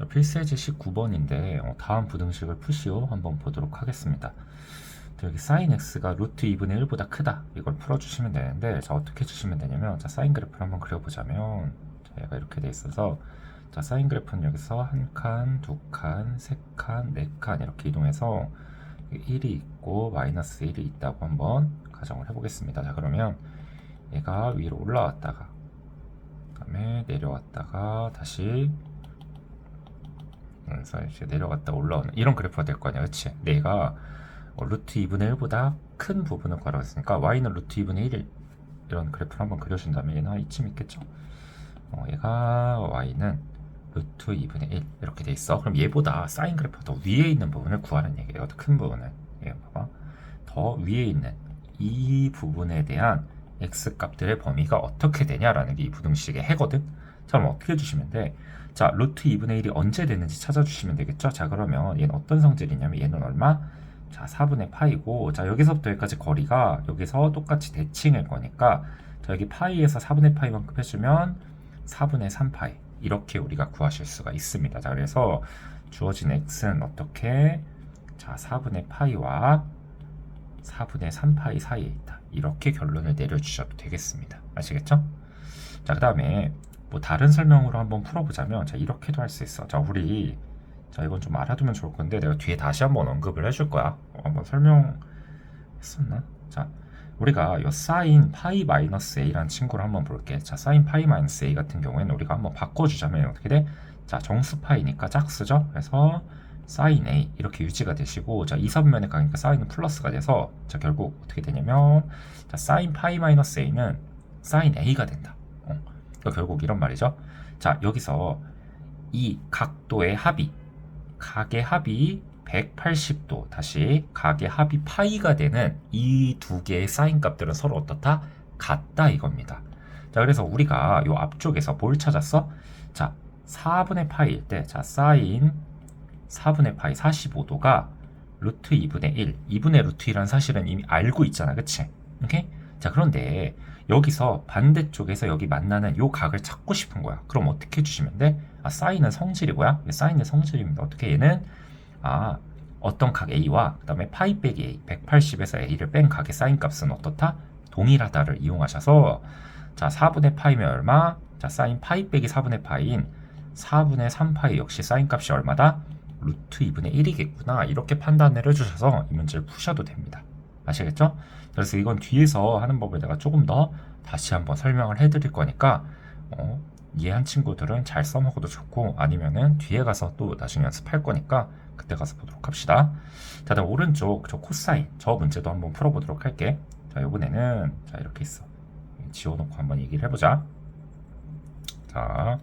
자, 필세제 19번인데 어, 다음 부등식을 푸시오 한번 보도록 하겠습니다. 자, 여기 sin x가 루트 2분의 1보다 크다 이걸 풀어주시면 되는데 자 어떻게 주시면 되냐면 자 사인 그래프를 한번 그려보자면 자, 얘가 이렇게 돼 있어서 자 사인 그래프는 여기서 한 칸, 두 칸, 세 칸, 네 칸 이렇게 이동해서 1이 있고 마이너스 1이 있다고 한번 가정을 해보겠습니다. 자 그러면 얘가 위로 올라왔다가 그다음에 내려왔다가 다시 그래서 이제 내려갔다 올라오는 이런 그래프가 될 거 아니야, 그렇지? 내가 어, 루트 2분의 1보다 큰 부분을 괄호했으니까 y는 루트 2분의 1 이런 그래프를 한번 그려준다면 얘는 한 이쯤 있겠죠? 어, 얘가 y는 루트 2분의 1 이렇게 돼 있어. 그럼 얘보다 사인 그래프가 더 위에 있는 부분을 구하는 얘기예요. 더 큰 부분을. 얘 봐봐. 더 위에 있는 이 부분에 대한 x 값들의 범위가 어떻게 되냐라는 게 이 부등식의 해거든. 자, 그럼 어떻게 해주시면 돼? 자, 루트 2분의 1이 언제 되는지 찾아주시면 되겠죠? 자, 그러면 얘는 어떤 성질이냐면 얘는 얼마? 자, 4분의 파이고, 자, 여기서부터 여기까지 거리가 여기서 똑같이 대칭일 거니까, 자, 여기 파이에서 4분의 파이만큼 해주면 4분의 3파이. 이렇게 우리가 구하실 수가 있습니다. 자, 그래서 주어진 x는 어떻게? 자, 4분의 파이와 4분의 3파이 사이에 있다. 이렇게 결론을 내려주셔도 되겠습니다. 아시겠죠? 자, 그 다음에 뭐 다른 설명으로 한번 풀어보자면 자 이렇게도 할 수 있어. 자 우리 자 이건 좀 알아두면 좋을 건데 내가 뒤에 다시 한번 언급을 해줄 거야. 어, 한번 설명했었나? 자 우리가 요 사인 파이 마이너스 a라는 친구를 한번 볼게. 자 사인 파이 마이너스 a 같은 경우에는 우리가 한번 바꿔주자면 어떻게 돼? 자 정수 파이니까 짝수죠. 그래서 사인 a 이렇게 유지가 되시고 자 이선면에 가니까 사인은 플러스가 돼서 자 결국 어떻게 되냐면 자 사인 파이 마이너스 a는 사인 a가 된다. 어. 그러니까 결국 이런 말이죠. 자, 여기서 이 각도의 합이 각의 합이 180도 다시 각의 합이 파이가 되는 이 두 개의 사인 값들은 서로 어떻다? 같다 이겁니다. 자, 그래서 우리가 요 앞쪽에서 뭘 찾았어? 자, 4분의 파이일 때, 자, 사인 4분의 파이 45도가 루트 2분의 1, 2분의 루트 1은 사실은 이미 알고 있잖아, 그치? 오케이? 자, 그런데 여기서 반대쪽에서 여기 만나는 요 각을 찾고 싶은 거야. 그럼 어떻게 해주시면 돼? 아, 사인은 성질이고요. 사인은 성질입니다. 어떻게 얘는 아 어떤 각 A와 그 다음에 파이 빼기 A 180에서 A를 뺀 각의 사인 값은 어떻다? 동일하다를 이용하셔서 자 4분의 파이면 얼마? 자 사인 파이 빼기 4분의 파이인 4분의 3파이 역시 사인 값이 얼마다? 루트 2분의 1이겠구나 이렇게 판단을 해주셔서 이 문제를 푸셔도 됩니다. 아시겠죠? 그래서 이건 뒤에서 하는 법을 내가 조금 더 다시 한번 설명을 해드릴 거니까 어, 이해한 친구들은 잘 써먹어도 좋고 아니면은 뒤에 가서 또 나중에 연습할 거니까 그때 가서 보도록 합시다. 자, 다음 오른쪽 저 코사인 저 문제도 한번 풀어보도록 할게. 자, 이번에는 자 이렇게 있어. 지워놓고 한번 얘기를 해보자. 자,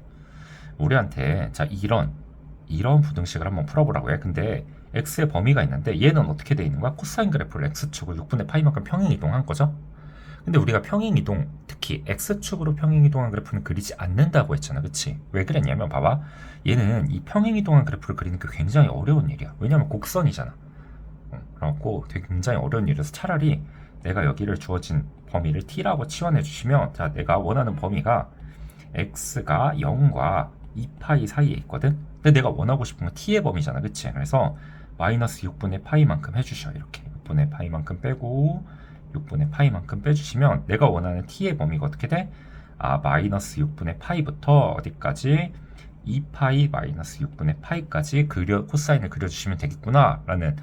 우리한테 자 이런 이런 부등식을 한번 풀어보라고 해. 근데 x의 범위가 있는데 얘는 어떻게 돼 있는 거야? 코사인 그래프를 x축을 6분의 파이만큼 평행 이동한 거죠. 근데 우리가 평행 이동, 특히 x축으로 평행 이동한 그래프는 그리지 않는다고 했잖아. 그치? 왜 그랬냐면 봐봐. 얘는 이 평행 이동한 그래프를 그리는 게 굉장히 어려운 일이야. 왜냐면 곡선이잖아. 어, 되게 굉장히 어려운 일이라서 차라리 내가 여기를 주어진 범위를 t라고 치환해 주시면 자 내가 원하는 범위가 x가 0과 2파이 사이에 있거든. 근데 내가 원하고 싶은 건 t의 범위잖아. 그치? 그래서 마이너스 6분의 파이만큼 해주셔. 이렇게 6분의 파이만큼 빼고 6분의 파이만큼 빼주시면 내가 원하는 t의 범위가 어떻게 돼? 아 마이너스 6분의 파이부터 어디까지? 2파이 마이너스 6분의 파이까지 그려 코사인을 그려주시면 되겠구나 라는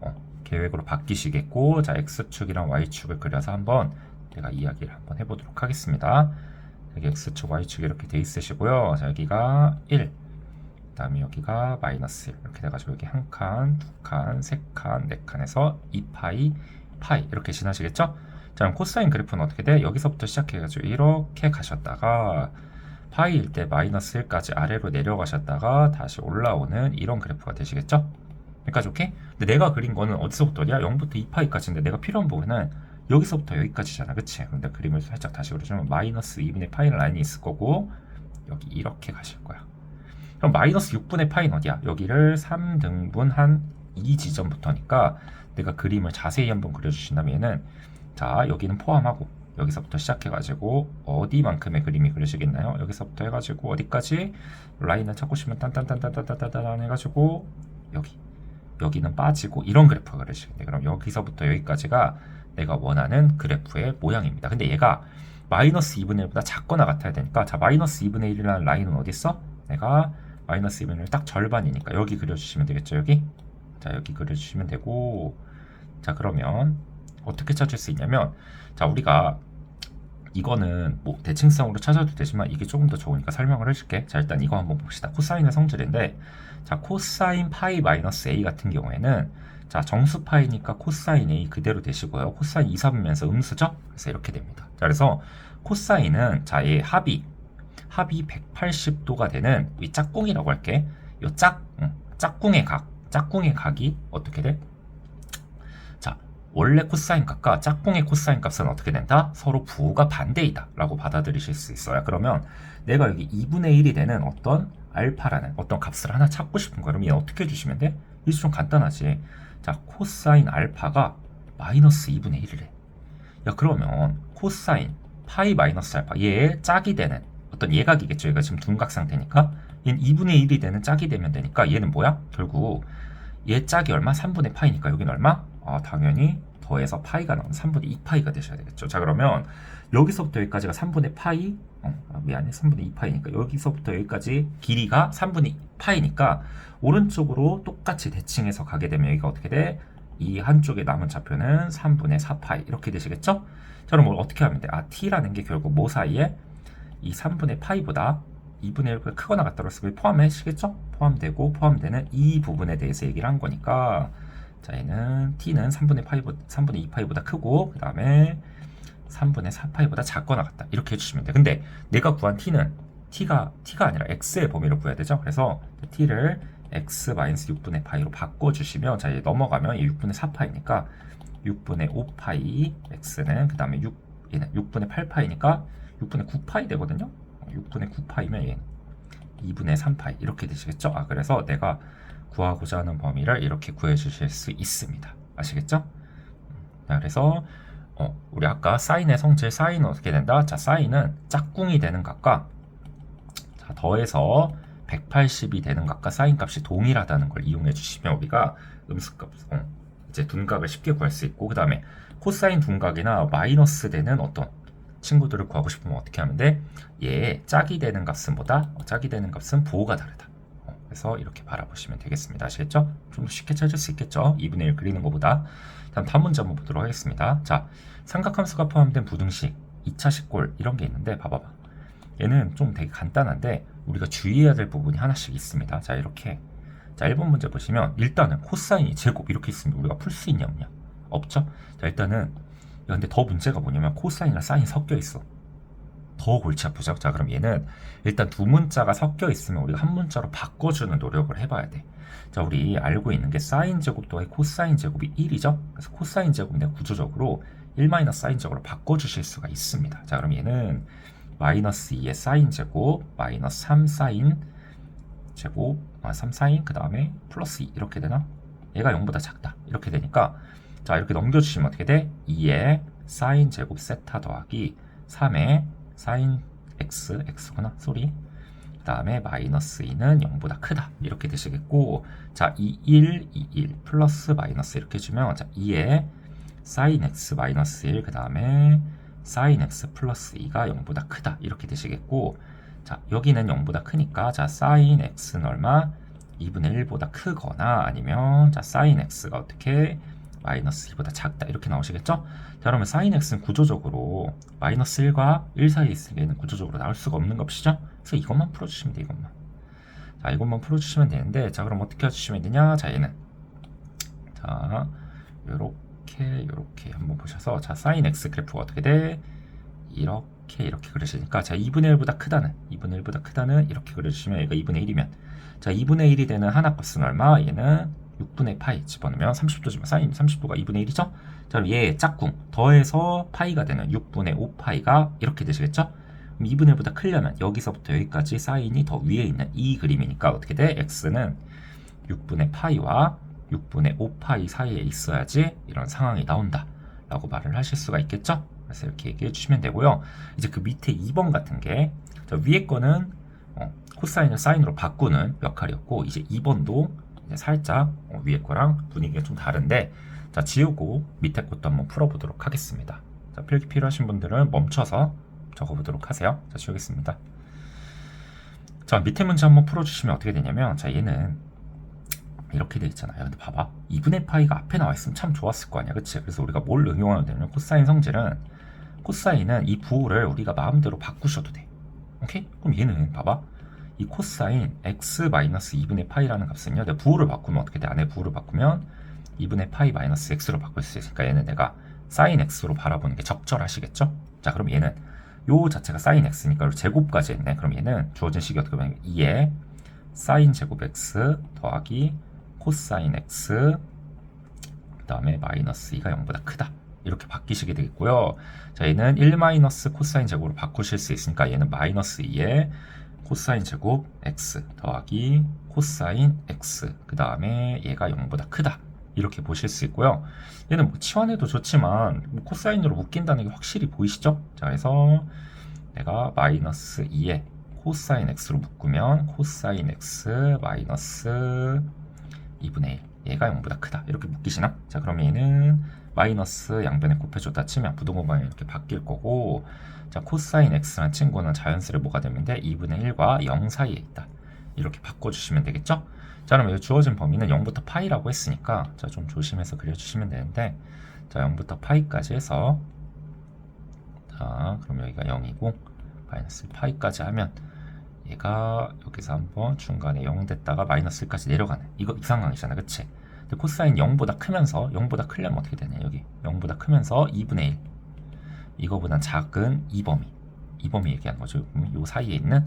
어, 계획으로 바뀌시겠고 자 x축이랑 y축을 그려서 한번 제가 이야기를 한번 해보도록 하겠습니다 여기 x축 y축 이렇게 돼 있으시고요 자 여기가 1 다음에 여기가 마이너스 1 이렇게 돼가지고 여기 한 칸, 두 칸, 세 칸, 네 칸에서 2파이, 파이 이렇게 지나시겠죠? 자 그럼 코사인 그래프는 어떻게 돼? 여기서부터 시작해가지고 이렇게 가셨다가 파이일 때 마이너스 1까지 아래로 내려가셨다가 다시 올라오는 이런 그래프가 되시겠죠? 여기까지 오케이? 근데 내가 그린 거는 어디서부터 어디야? 0부터 2파이까지인데 내가 필요한 부분은 여기서부터 여기까지잖아 그치? 근데 그림을 살짝 다시 그려주면 마이너스 2분의 파이 라인이 있을 거고 여기 이렇게 가실 거야 그럼 마이너스 6분의 파이는 어디야? 여기를 3등분 한이 지점부터니까 내가 그림을 자세히 한번 그려주신다면 자 여기는 포함하고 여기서부터 시작해가지고 어디만큼의 그림이 그려지겠나요? 여기서부터 해가지고 어디까지 라인을 찾고 싶으면 딴딴딴딴딴딴딴 해가지고 여기 여기는 빠지고 이런 그래프가 그려지겠네. 그럼 여기서부터 여기까지가 내가 원하는 그래프의 모양입니다. 근데 얘가 마이너스 2분의 1보다 작거나 같아야 되니까 자 마이너스 2분의 1이라는 라인은 어디 있어? 내가 마이너스 2분의 1딱 절반이니까 여기 그려주시면 되겠죠 여기? 자 여기 그려주시면 되고. 자 그러면 어떻게 찾을 수 있냐면 자 우리가 이거는 뭐 대칭성으로 찾아도 되지만 이게 조금 더 좋으니까 설명을 해줄게. 자 일단 이거 한번 봅시다. 코사인의 성질인데 자 코사인 파이 마이너스 a 같은 경우에는 자 정수 파이니까 코사인 a 그대로 되시고요. 코사인 2, 3이면서 음수죠? 그래서 이렇게 됩니다. 자 그래서 코사인은 자의 합이 합이 180도가 되는 이 짝꿍이라고 할게 요 짝, 응, 짝꿍의 각 짝꿍의 각이 어떻게 돼? 자 원래 코사인 값과 짝꿍의 코사인 값은 어떻게 된다? 서로 부호가 반대이다 라고 받아들이실 수 있어요 그러면 내가 여기 2분의 1이 되는 어떤 알파라는 어떤 값을 하나 찾고 싶은 거얘 어떻게 해주시면 돼? 이게 좀 간단하지 자 코사인 알파가 마이너스 2분의 1이래 야 그러면 코사인 파이 마이너스 알파 얘의 짝이 되는 어떤 예각이겠죠 얘가 지금 둔각 상태니까 얘는 2분의 1이 되는 짝이 되면 되니까 얘는 뭐야? 결국 얘 짝이 얼마? 3분의 파이니까 여기는 얼마? 아, 당연히 더해서 파이가 나오면 3분의 2파이가 되셔야 되겠죠. 자 그러면 여기서부터 여기까지가 3분의 파이 어, 아, 미안해 3분의 2파이니까 여기서부터 여기까지 길이가 3분의 2파이니까 오른쪽으로 똑같이 대칭해서 가게 되면 여기가 어떻게 돼? 이 한쪽에 남은 좌표는 3분의 4파이 이렇게 되시겠죠? 자 그럼 뭘 어떻게 하면 돼? 아 t라는 게 결국 뭐 사이에 이 3분의 파이보다 2분의 1보다 크거나 같다고 해서 포함하시겠죠? 포함되고 포함되는 이 부분에 대해서 얘기를 한 거니까 자 얘는 t는 3분의 파이보 3분의 2파이보다 크고 그 다음에 3분의 4파이보다 작거나 같다. 이렇게 해주시면 돼 근데 내가 구한 t는 t가 t가 아니라 x의 범위로 구해야 되죠? 그래서 t를 x-6분의 파이로 바꿔주시면 자, 얘 넘어가면 이 6분의 4파이니까 6분의 5파이 x는 그 다음에 6 얘는 6분의 8파이니까 6분의 9파이 되거든요. 6분의 9파이면 얘는 2분의 3파이 이렇게 되시겠죠? 아 그래서 내가 구하고자 하는 범위를 이렇게 구해 주실 수 있습니다. 아시겠죠? 자, 그래서 어, 우리 아까 사인의 성질 사인은 어떻게 된다? 자 사인은 짝꿍이 되는 값과 자, 더해서 180이 되는 값과 사인 값이 동일하다는 걸 이용해 주시면 우리가 음수값 어, 이제 둔각을 쉽게 구할 수 있고 그 다음에 코사인 둔각이나 마이너스 되는 어떤 친구들을 구하고 싶으면 어떻게 하면 돼? 얘 짝이 되는 값은 보다 어, 짝이 되는 값은 부호가 다르다. 어, 그래서 이렇게 바라보시면 되겠습니다. 아시겠죠? 좀 더 쉽게 찾을 수 있겠죠? 2분의 1 그리는 것보다. 다음 문제 한번 보도록 하겠습니다. 자, 삼각함수가 포함된 부등식, 2차 식골 이런 게 있는데 봐봐봐. 얘는 좀 되게 간단한데 우리가 주의해야 될 부분이 하나씩 있습니다. 자, 이렇게 자, 1번 문제 보시면 일단은 코사인이 제곱 이렇게 있으면 우리가 풀 수 있냐 없냐? 없죠? 자, 일단은 야, 근데 더 문제가 뭐냐면 코사인이랑 사인이 섞여 있어. 더 골치 아프죠? 자, 그럼 얘는 일단 두 문자가 섞여 있으면 우리가 한 문자로 바꿔주는 노력을 해봐야 돼. 자, 우리 알고 있는 게 사인 제곱 더해 코사인 제곱이 1이죠? 그래서 코사인 제곱 내가 구조적으로 1 마이너스 사인 제곱으로 바꿔주실 수가 있습니다. 자, 그럼 얘는 마이너스 2의 사인 제곱, 마이너스 3 사인 제곱, 아, 3 사인, 그 다음에 플러스 2 이렇게 되나? 얘가 0보다 작다. 이렇게 되니까 자 이렇게 넘겨주시면 어떻게 돼? 2의 사인 제곱 세타 더하기 3의 사인 x, x구나, 쏘리. 그 다음에 마이너스 2는 0보다 크다. 이렇게 되시겠고, 자, 2, 1, 2, 1 플러스 마이너스 이렇게 주면, 자, 2의 사인 x 마이너스 1, 그 다음에 사인 x 플러스 2가 0보다 크다. 이렇게 되시겠고, 자, 여기는 0보다 크니까, 자, 사인 x는 얼마? 2분의 1보다 크거나 아니면, 자, 사인 x가 어떻게 마이너스 2보다 작다 이렇게 나오시겠죠? 자 그러면 sin x는 구조적으로 마이너스 1과 1 사이에 있을 때는 구조적으로 나올 수가 없는 값이죠? 그래서 이것만 풀어주시면 돼 이것만 자 이것만 풀어주시면 되는데 자 그럼 어떻게 해주시면 되냐 자 얘는 자 요렇게 요렇게 한번 보셔서 자 sin x 그래프가 어떻게 돼? 이렇게 이렇게 그려지니까 자 2분의 1보다 크다는 2분의 1보다 크다는 이렇게 그려주시면 얘가 2분의 1이면 자 2분의 1이 되는 하나 값은 얼마? 얘는 6분의 파이 집어넣으면 30도지만 사인 30도가 2분의 1이죠? 자 그럼 얘 짝꿍 더해서 파이가 되는 6분의 5파이가 이렇게 되시겠죠? 그럼 2분의 1보다 크려면 여기서부터 여기까지 사인이 더 위에 있는 이 그림이니까 어떻게 돼? x는 6분의 파이와 6분의 5파이 사이에 있어야지 이런 상황이 나온다 라고 말을 하실 수가 있겠죠? 그래서 이렇게 얘기해 주시면 되고요. 이제 그 밑에 2번 같은 게 자, 위에 거는 어, 코사인을 사인으로 바꾸는 역할이었고 이제 2번도 이제 살짝 어, 위에 거랑 분위기가 좀 다른데 자 지우고 밑에 것도 한번 풀어보도록 하겠습니다. 자 필기 필요하신 분들은 멈춰서 적어보도록 하세요. 자 지우겠습니다. 자 밑에 문제 한번 풀어주시면 어떻게 되냐면 자 얘는 이렇게 돼 있잖아요. 근데 봐봐 2분의 파이가 앞에 나와 있으면 참 좋았을 거 아니야, 그치? 그래서 우리가 뭘 응용하면 되냐면 코사인 성질은 코사인은 이 부호를 우리가 마음대로 바꾸셔도 돼. 오케이? 그럼 얘는 봐봐. 이 코사인 x 마이너스 2분의 파이라는 값은요. 내가 부호를 바꾸면 어떻게 돼? 안에 부호를 바꾸면 2분의 파이 마이너스 x로 바꿀 수 있으니까 얘는 내가 사인 x로 바라보는 게 적절하시겠죠? 자, 그럼 얘는 요 자체가 사인 x니까 제곱까지 했네. 그럼 얘는 주어진 식이 어떻게 보면 2에 사인 제곱 x 더하기 코사인 x 그다음에 마이너스 2가 0보다 크다. 이렇게 바뀌시게 되겠고요. 자, 얘는 1 마이너스 코사인 제곱으로 바꾸실 수 있으니까 얘는 마이너스 2에 코사인 제곱 x 더하기 코사인 x 그 다음에 얘가 0보다 크다. 이렇게 보실 수 있고요. 얘는 뭐 치환해도 좋지만 뭐 코사인으로 묶인다는 게 확실히 보이시죠? 자, 그래서 내가 마이너스 2에 코사인 x로 묶으면 코사인 x 마이너스 2분의 1 얘가 0보다 크다 이렇게 묶이시나? 자 그럼 얘는 마이너스 양변에 곱해줬다 치면 부동호방이 이렇게 바뀔 거고 자 코사인 x라는 친구는 자연스레 뭐가 돼? 2분의 1과 0 사이에 있다 이렇게 바꿔주시면 되겠죠? 자 그럼 여기 주어진 범위는 0부터 파이라고 했으니까 자 좀 조심해서 그려주시면 되는데 자 0부터 파이까지 해서 자 그럼 여기가 0이고 마이너스 파이까지 하면 얘가 여기서 한번 중간에 0 됐다가 마이너스 1까지 내려가는 이거 이 상황이잖아 그치? 근데 코사인 0보다 크면서 0보다 크려면 어떻게 되냐 여기. 0보다 크면서 2분의 1 이거보단 작은 2범위. 2범위 얘기하는 거죠. 그럼 요 사이에 있는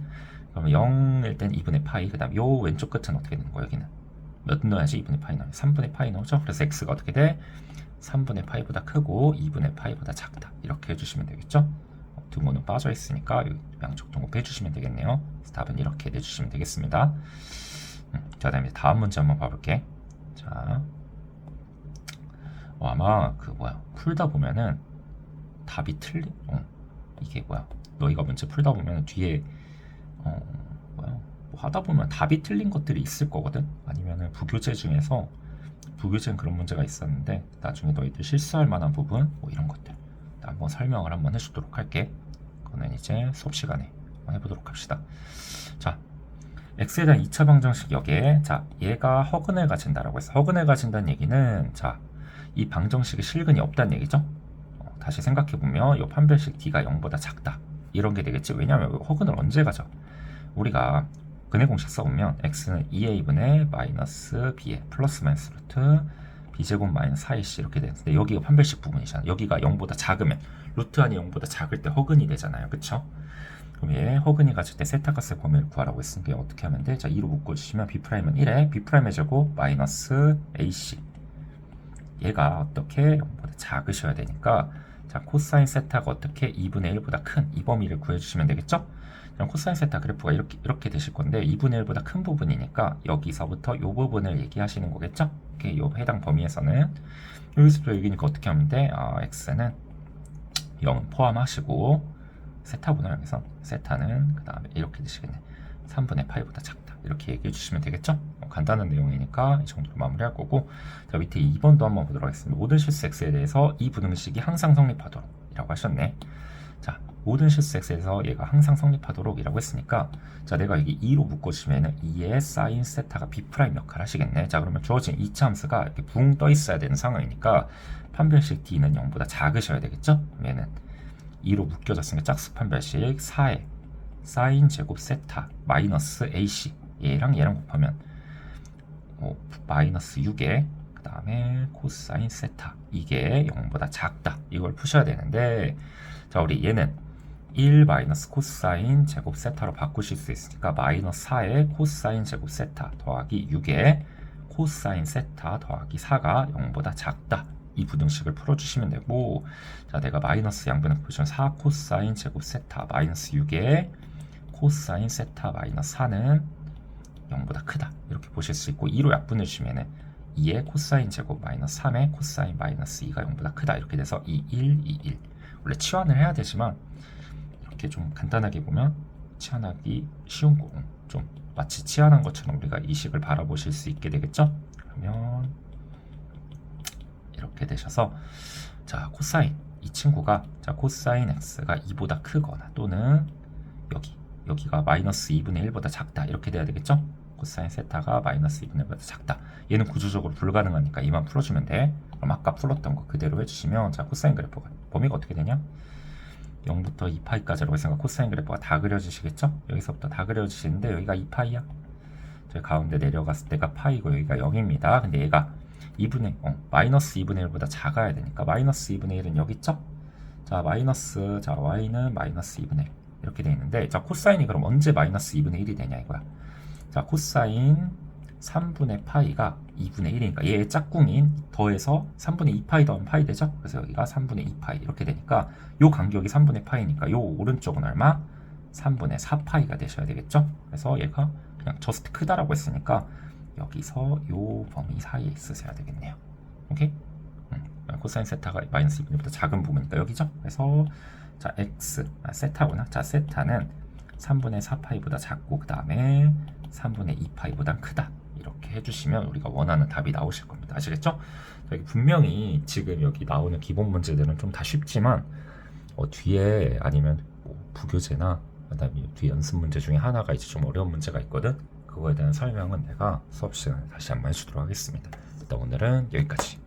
그러면 0일 땐 2분의 파이 그 다음 요 왼쪽 끝은 어떻게 되는 거야 여기는? 몇 넣어야지 2분의 파이 넣어요? 3분의 파이 넣죠? 그래서 x가 어떻게 돼? 3분의 파이보다 크고 2분의 파이보다 작다. 이렇게 해주시면 되겠죠? 등호는 빠져 있으니까 양쪽 등호 빼주시면 되겠네요. 답은 이렇게 내주시면 되겠습니다. 음, 자, 다음에 다음 문제 한번 봐볼게. 자, 어, 아마 그 뭐야 풀다 보면은 답이 틀린, 어, 이게 뭐야? 너희가 문제 풀다 보면 뒤에 어, 뭐야? 뭐 하다 보면 답이 틀린 것들이 있을 거거든. 아니면은 부교재 중에서 부교재는 그런 문제가 있었는데 나중에 너희들 실수할 만한 부분 뭐 이런 것들 한번 설명을 한번 해주도록 할게. 그거는 이제 수업 시간에 해보도록 합시다. 자, x에 대한 2차 방정식 여기에 자 얘가 허근을 가진다라고 해서 허근을 가진다는 얘기는 자 이 방정식에 실근이 없다는 얘기죠. 어, 다시 생각해 보면 이 판별식 d가 0보다 작다 이런 게 되겠지. 왜냐하면 허근을 언제 가져? 우리가 근해 공식 써보면 x는 2a분의 마이너스 b에 플러스 마이너스 루트 b제곱 마이너스 4ac 이렇게 되는데 여기가 판별식 부분이잖아. 여기가 0보다 작으면 루트 안이 0보다 작을 때 허근이 되잖아요. 그쵸? 얘 허근이 세타 값의 범위를 구하라고 했으니까 어떻게 하면 돼? 자 2로 묶어주시면 b'은 1에 b'의 제곱 마이너스 ac 얘가 어떻게 0보다 작으셔야 되니까 자 코사인 세타가 어떻게 2분의 1보다 큰 이 범위를 구해주시면 되겠죠? 그럼 코사인 세타 그래프가 이렇게 이렇게 되실 건데 2분의 1보다 큰 부분이니까 여기서부터 이 부분을 얘기하시는 거겠죠? 요 해당 범위에서는 여기서부터 여기니까 어떻게 하면 돼? 아, x는 0 포함하시고 세타구나 여기서 세타는 그 다음에 이렇게 되시겠네. 3분의 파이보다 작다. 이렇게 얘기해 주시면 되겠죠? 어, 간단한 내용이니까 이 정도로 마무리할 거고 자 밑에 2번도 한번 보도록 하겠습니다. 모든 실수 x에 대해서 이 부등식이 항상 성립하도록 이라고 하셨네. 자 모든 실수 x에서 얘가 항상 성립하도록 이라고 했으니까 자 내가 여기 2로 묶어주시면은 2의 사인 세타가 b' 역할을 하시겠네. 자 그러면 주어진 2차 함수가 이렇게 붕 떠 있어야 되는 상황이니까 판별식 d는 0보다 작으셔야 되겠죠? 그러면은 2로 묶여졌으니까 짝수 판 별식 4에 사인 제곱 세타 마이너스 ac 얘랑 얘랑 곱하면 어, 마이너스 6에 그 다음에 코사인 세타. 이게 0보다 작다. 이걸 푸셔야 되는데 자 우리 얘는 1 마이너스 코사인 제곱 세타로 바꾸실 수 있으니까 마이너스 4에 코사인 제곱 세타 더하기 6에 코사인 세타 더하기 4가 0보다 작다 이 부등식을 풀어주시면 되고 자 내가 마이너스 양변을 보시면 4 코사인 제곱 세타 마이너스 6에 코사인 세타 마이너스 4는 0보다 크다 이렇게 보실 수 있고 2로 약분해 주시면은 2의 코사인 제곱 마이너스 3의 코사인 마이너스 2가 0보다 크다 이렇게 돼서 2, 1, 2, 1 원래 치환을 해야 되지만 이렇게 좀 간단하게 보면 치환하기 쉬운 거. 좀 마치 치환한 것처럼 우리가 이 식을 바라보실 수 있게 되겠죠? 그러면 이렇게 되셔서 자 코사인. 이 친구가 자 코사인 x가 2보다 크거나 또는 여기 여기가 마이너스 2분의 1보다 작다. 이렇게 돼야 되겠죠? 코사인 세타가 마이너스 2분의 1보다 작다. 얘는 구조적으로 불가능하니까 이만 풀어주면 돼. 그럼 아까 풀었던 거 그대로 해주시면 자 코사인 그래프가 범위가 어떻게 되냐? 0부터 2파이까지라고 했으니까 코사인 그래프가 다 그려지시겠죠? 여기서부터 다 그려지시는데 여기가 2파이야. 저희 가운데 내려갔을 때가 파이고 여기가 0입니다. 근데 얘가 2분의 어, 마이너스 2분의 1보다 작아야 되니까 마이너스 2분의 1은 여기 있죠? 자 마이너스 자 y는 마이너스 2분의 1 이렇게 돼 있는데 자 코사인이 그럼 언제 마이너스 2분의 1이 되냐 이거야 자 코사인 3분의 파이가 2분의 1이니까 얘의 짝꿍인 더해서 3분의 2파이 더하면 파이 되죠? 그래서 여기가 3분의 2파이 이렇게 되니까 요 간격이 3분의 파이니까 요 오른쪽은 얼마? 3분의 4파이가 되셔야 되겠죠? 그래서 얘가 그냥 저스트 크다라고 했으니까 여기서 요 범위 사이에 있으셔야 되겠네요. 오케이? 음, 코사인 세타가 마이너스 2분의 1보다 작은 부분이니까 여기죠? 그래서 자 x 아, 세타구나. 자 세타는 3분의 4파이보다 작고 그 다음에 3분의 2파이보다 크다. 이렇게 해주시면 우리가 원하는 답이 나오실 겁니다. 아시겠죠? 여기 분명히 지금 여기 나오는 기본 문제들은 좀 다 쉽지만 어, 뒤에 아니면 뭐 부교재나 그다음에 뒤 연습 문제 중에 하나가 이제 좀 어려운 문제가 있거든. 그거에 대한 설명은 내가 수업 시간에 다시 한번 해주도록 하겠습니다. 일단 오늘은 여기까지.